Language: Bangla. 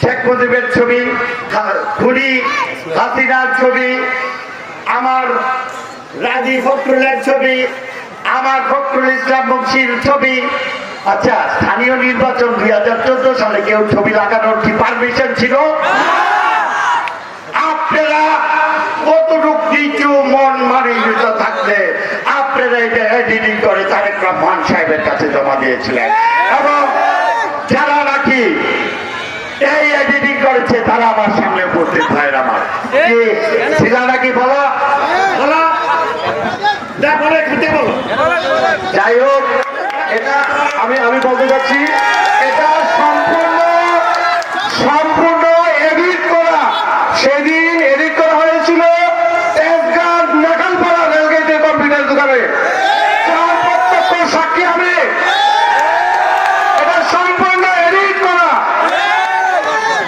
শেখ মুজিবের ছবি খুনি হাসিনার ছবি, আমার রাজি ফখরুলের ছবি, আমার ফখরুল ইসলাম বংশীর ছবি। আচ্ছা স্থানীয় নির্বাচন দুই হাজার চোদ্দ সালে কেউ ছবি লাগানোর কি পারমিশন ছিল? আপনারা কতটুক নিচু মন মানিয়ে থাকলে আপনারা এটা এডিটিং করে তারেক রহমান সাহেবের কাছে জমা দিয়েছিলেন। এবং এই করেছে তারা আমার সামনে উপস্থিত ভাইয়ের আমার। কি? বলো? যাই হোক এটা আমি আমি বলতে চাচ্ছি এটা সম্পূর্ণ সম্পূর্ণ এডিট করা। সেই